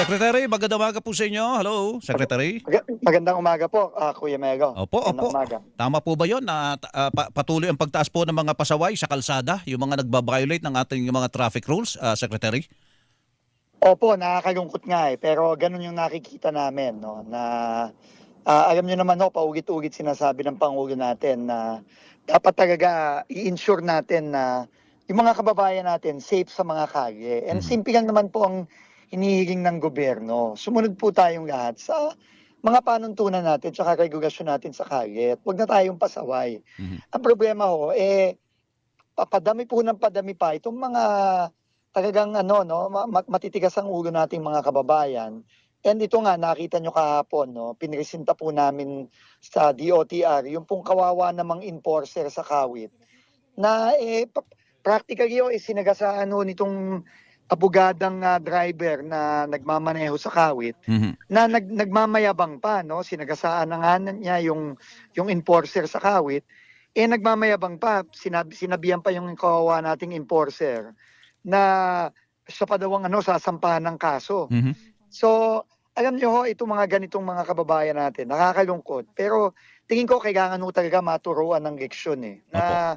Secretary, magandang umaga po sa inyo. Hello, Secretary. Mag- Magandang umaga po, ah, Kuya Mego. Opo, Magandang opo. umaga. Tama po ba yun na pa- patuloy ang pagtaas po ng mga pasaway sa kalsada, yung mga nagbabiolate ng ating mga traffic rules, ah, Secretary? Opo, nakakalungkot nga eh. Pero ganun yung nakikita namin, no? Na ah, alam niyo naman, no, paulit-ulit sinasabi ng Pangulo natin na dapat talaga i-ensure natin na yung mga kababayan natin safe sa mga kalye. And Mhm. simple lang naman po ang hinihiling ng gobyerno. Sumunod po tayong lahat sa mga panuntunan natin tsaka regulasyon natin sa kalye. At huwag na tayong pasaway. Mhm. Ang problema ho, eh, papadami po ng padami pa itong mga talagang ano, no, ma- ma- matitigas ang ulo nating mga kababayan. And ito nga, nakita nyo kahapon, no, pinresenta po namin sa DOTR, yung pong kawawa namang enforcer sa kawit, na eh, practically oh, eh, sinagasaan ho nitong abogadang ah, driver na nagmamaneho sa kawit Mhm. na nag, nagmamayabang pa, no? Sinagasaan na nga niya yung, yung enforcer sa kawit. Eh, nagmamayabang pa. Sinabi, sinabihan pa yung kawawa nating enforcer na siya pa daw ang ano, sasampahan ng kaso. Mhm. So, alam niyo ho, itong mga ganitong mga kababayan natin, nakakalungkot. Pero tingin ko kailangan ho talaga maturuan ng leksyon eh. Na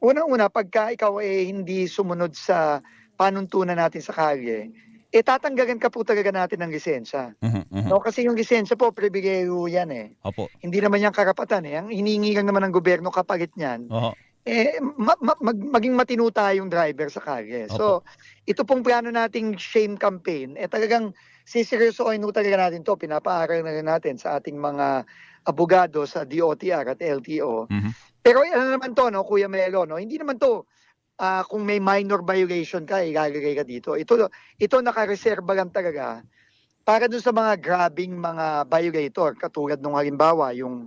unang-una, pagka ikaw eh hindi sumunod sa panuntunan natin sa kalye, eh tatanggalan ka po talaga natin ng lisensya. Mhm. No, kasi yung lisensya po, pribileyo yan eh. Opo. Hindi naman yan karapatan eh. Ang hiningi lang naman ng gobyerno kapalit niyan, Oho. eh, ma- ma- mag- maging matino tayong driver sa kalye. So, ito pong plano nating shame campaign, eh talagang siseryosoin ho talaga natin to. Pinapaaral na rin natin sa ating mga abogado sa DOTR at LTO. Mhm. Pero ano naman to, no, Kuya Melo, no? Hindi naman to ah, kung may minor violation ka, ilalagay ka dito. Ito, ito nakareserba lang talaga para dun sa mga grabing mga violator, katulad nung halimbawa, yung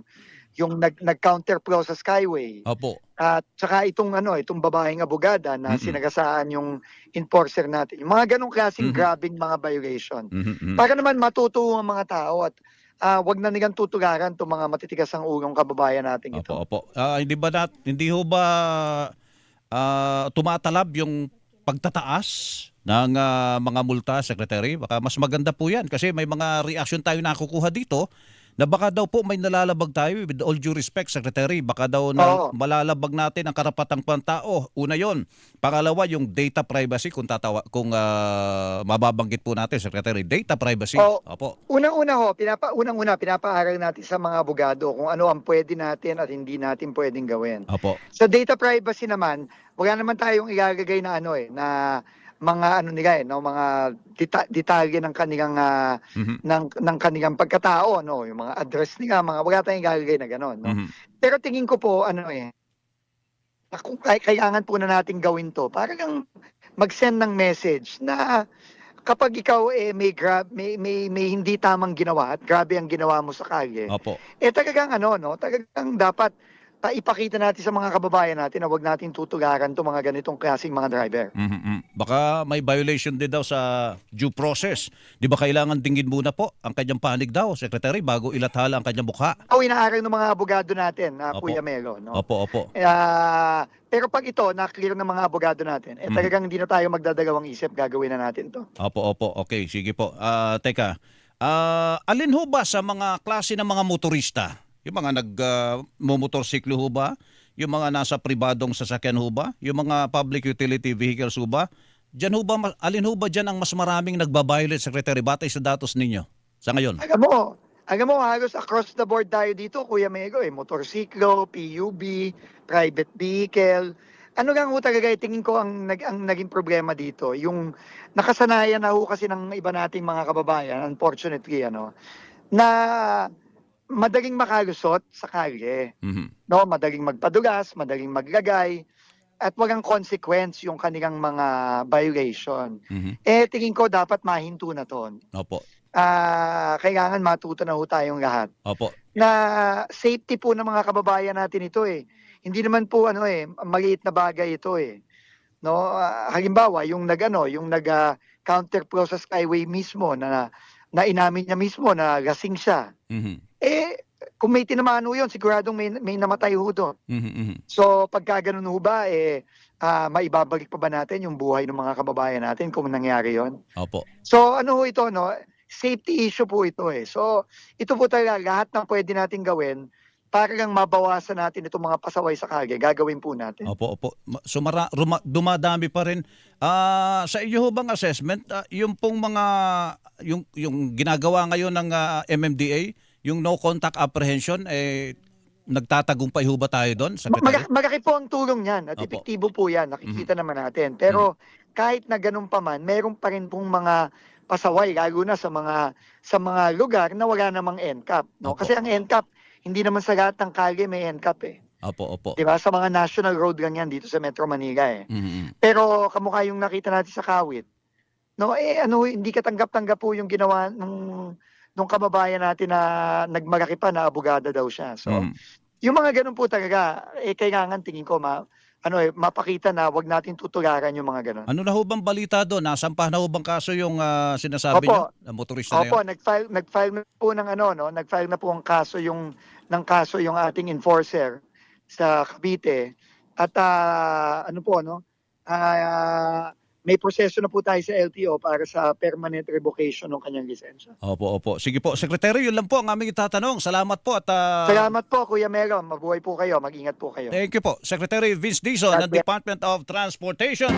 yung nag, nag-counter flow sa Skyway. Opo. At saka itong ano, itong babaeng abogada na Mm-mm. sinagasaan yung enforcer natin. Yung mga ganong klaseng Mhm. grabing mga violation. Mhm. Mhm. Para naman matuto ang mga tao at ah, wag na nilang tutularan itong mga matitigas ang ulong kababayan natin ito. Opo, opo. Ah, hindi ba nat, hindi ho ba ah, tumatalab yung pagtataas ng ah, mga multa, Secretary? Baka mas maganda po yan kasi may mga reaction tayo nakukuha dito na baka daw po may nalalabag tayo with all due respect, Secretary. Baka daw na Oo. malalabag natin ang karapatang pantao. Una yon. Pangalawa, yung data privacy kung tatawa kung ah, mababanggit po natin, Secretary. Data privacy. Oo. Opo. Unang-una ho, pinapa unang-una pinapaaral natin sa mga abogado kung ano ang pwede natin at hindi natin pwedeng gawin. Opo. Sa data privacy naman, wala naman tayong ilalagay na ano eh na mga ano nila eh, no, mga deta- detalye ng kanilang ah, Mhm. ng ng kanilang pagkatao, no, yung mga address nila, mga wala tayong ilalagay na gano'n, no. Mhm. Pero tingin ko po ano eh kung kailangan po na nating gawin to para lang mag-send ng message na kapag ikaw eh may grab may, may may hindi tamang ginawa at grabe ang ginawa mo sa kalye Opo. eh talagang ano no talagang dapat pa ipakita natin sa mga kababayan natin na wag natin tutularan to mga ganitong klaseng mga driver. Mhm, mhm. Baka may violation din daw sa due process. Di ba kailangan tingin muna po ang kanyang panig daw, Secretary, bago ilathala ang kanyang mukha? O inaaral ng mga abogado natin, na Opo. Kuya Melo, no? Opo, opo. Ah, pero pag ito, na-clear ng mga abogado natin, eh Mhm. talagang hindi na tayo magdadalawang isip, gagawin na natin to. Opo, opo. Okay, sige po. Ah, teka. Ah, alin ho ba sa mga klase ng mga motorista? Yung mga nag ah, mumotorsiklo ho ba? Yung mga nasa pribadong sasakyan ho ba? Yung mga public utility vehicles ho ba? Diyan ho ba, alin ho ba dyan ang mas maraming nagbabiolate, Secretary, batay sa datos ninyo sa ngayon? Alam mo, alam mo, halos across the board tayo dito, Kuya Mego, eh, motorsiklo, PUB, private vehicle. Ano lang ho talaga, eh, tingin ko ang, nag, ang naging problema dito, yung nakasanayan na ho kasi ng iba nating mga kababayan, unfortunately, ano, na madaling makalusot sa kalye. Mhm. No, madaling magpadulas, madaling maglagay, at walang consequence yung kanilang mga violation. Mhm. Eh, tingin ko dapat mahinto na to Opo. ah kailangan matuto na ho tayong lahat Opo. na safety po ng mga kababayan natin ito eh. Hindi naman po ano eh maliit na bagay ito eh. No, Ah, halimbawa yung nagano, yung nag ah, counter sa Skyway mismo na na inamin niya mismo na lasing siya. Mhm. Eh kung may tinamaan ho yun, siguradong may, may namatay ho doon. Mhm, mhm. So pagka ganun ho ba, eh, ah, maibabalik pa ba natin yung buhay ng mga kababayan natin kung nangyari yon? Opo. So ano ho ito, no? Safety issue po ito eh. So ito po talaga lahat ng pwede natin gawin para lang mabawasan natin itong mga pasaway sa kalye, gagawin po natin. Opo, opo. So mara, ruma- dumadami pa rin. Ah, sa iyo ho bang assessment, ah, yung pong mga yung yung ginagawa ngayon ng ah, MMDA, yung no contact apprehension eh nagtatagumpay ho ba tayo doon? Malaki, malaki po ang tulong niyan at Opo. epektibo po yan, nakikita naman natin. Pero kahit na ganun pa man, meron pa rin pong mga pasaway, lalo na sa mga sa mga lugar na wala namang NCAP. No? Opo. Kasi ang NCAP, hindi naman sa lahat ng kalye may NCAP eh. Opo, opo. Di ba? Sa mga national road lang yan dito sa Metro Manila eh. Mhm. Pero kamukha yung nakita natin sa Kawit. No, eh ano, hindi katanggap-tanggap po yung ginawa nung nung kababayan natin na nagmalaki pa na abogada daw siya. So, Mhm. yung mga ganun po talaga, eh kailangan tingin ko ma ano eh, mapakita na wag natin tutularan yung mga ganun. Ano na ho bang balita doon? Nasampah na ho bang kaso yung ah, sinasabi Opo. niyo? Na motorista na Opo, yun? nag-file nag-file na po ng ano no, nag-file na po ang kaso yung ng kaso yung ating enforcer sa Cavite. At ah, ano po no, ah, may proseso na po tayo sa LTO para sa permanent revocation ng kanyang lisensya. Opo, opo. Sige po, Secretary, yun lang po ang aming itatanong. Salamat po at ah, Salamat po Kuya Melo, mabuhay po kayo, mag-ingat po kayo. thank you po. Secretary Vince Dizon ng. Department of Transportation.